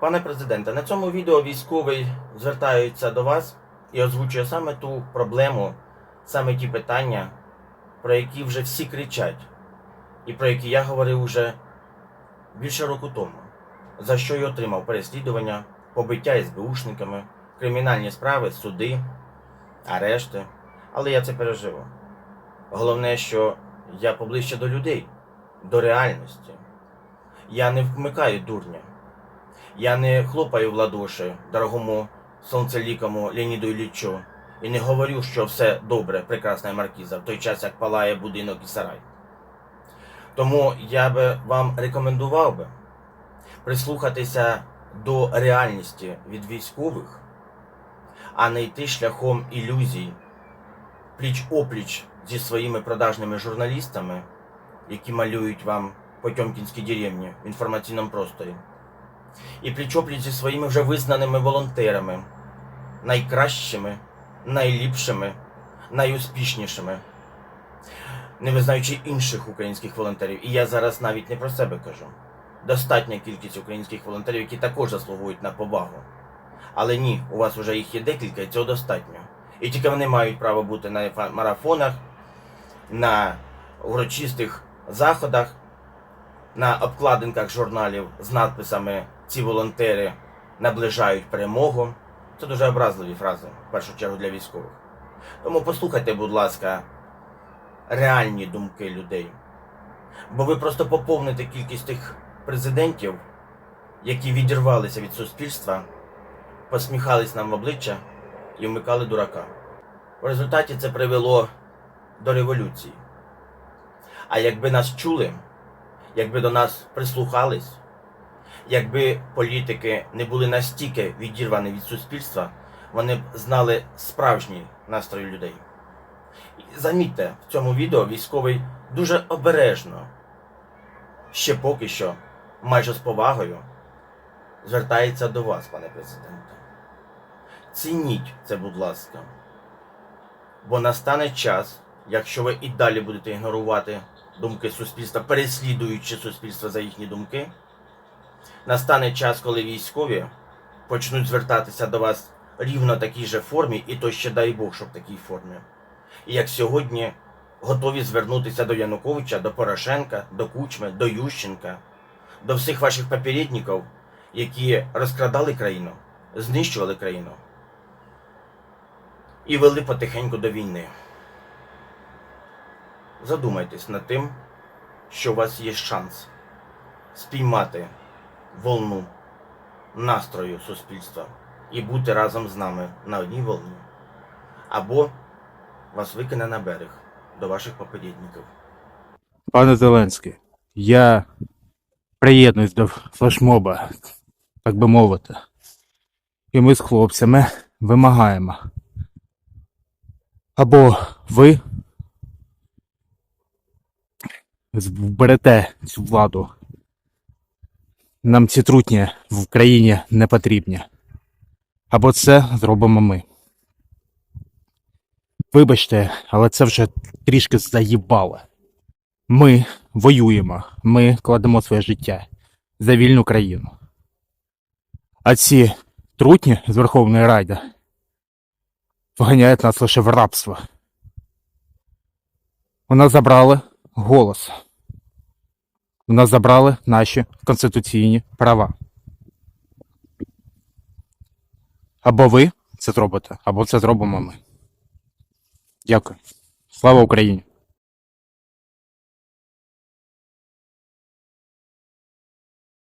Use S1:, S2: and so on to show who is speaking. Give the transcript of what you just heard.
S1: Пане президенте, на цьому відео військовий звертається до вас і озвучує саме ту проблему, саме ті питання, про які вже всі кричать, і про які я говорив уже більше року тому, за що й отримав переслідування, побиття СБУшниками, кримінальні справи, суди, арешти. Але я це переживу. Головне, що я поближче до людей, до реальності. Я не вмикаю дурня. Я не хлопаю в ладоші дорогому сонцелікому Леоніду Іллічу і не говорю, що все добре, прекрасна маркіза, в той час, як палає будинок і сарай. Тому я би вам рекомендував би прислухатися до реальності від військових, а не йти шляхом ілюзій, пліч опліч зі своїми продажними журналістами, які малюють вам Потьомкінські деревні в інформаційному просторі і пліч-опліч зі своїми вже визнаними волонтерами, найкращими, найліпшими, найуспішнішими, не визнаючи інших українських волонтерів. І я зараз навіть не про себе кажу. Достатня кількість українських волонтерів, які також заслуговують на повагу. Але ні, у вас вже їх є декілька, і цього достатньо. І тільки вони мають право бути на марафонах, на урочистих заходах, на обкладинках журналів з надписами Ці волонтери наближають перемогу. Це дуже образливі фрази, в першу чергу для військових. Тому послухайте, будь ласка, реальні думки людей. Бо ви просто поповните кількість тих президентів, які відірвалися від суспільства, посміхались нам в обличчя і вмикали дурака. В результаті це привело до революції. А якби нас чули, якби до нас прислухались, якби політики не були настільки відірвані від суспільства, вони б знали справжній настрій людей. Замітьте, в цьому відео військовий дуже обережно, ще поки що, майже з повагою, звертається до вас, пане президенте. Цініть це, будь ласка. Бо настане час, якщо ви і далі будете ігнорувати думки суспільства, переслідуючи суспільство за їхні думки, настане час, коли військові почнуть звертатися до вас рівно такій же формі, і то ще дай Бог, щоб в такій формі. І як сьогодні готові звернутися до Януковича, до Порошенка, до Кучми, до Ющенка, до всіх ваших попередників, які розкрадали країну, знищували країну і вели потихеньку до війни. Задумайтесь над тим, що у вас є шанс спіймати волну настрою суспільства і бути разом з нами на одній волні. Або вас викине на берег до ваших попередників.
S2: Пане Зеленський, я приєднуюсь до флешмоба, так би мовити. І ми з хлопцями вимагаємо. Або ви вберете цю владу. Нам ці трутні в Україні не потрібні. Або це зробимо ми. Вибачте, але це вже трішки заїбало. Ми воюємо, ми кладемо своє життя за вільну країну. А ці трутні з Верховної Ради вганяють нас лише в рабство. У нас забрали голос. У нас забрали наші конституційні права. Або ви це зробите, або це зробимо ми. Дякую. Слава Україні!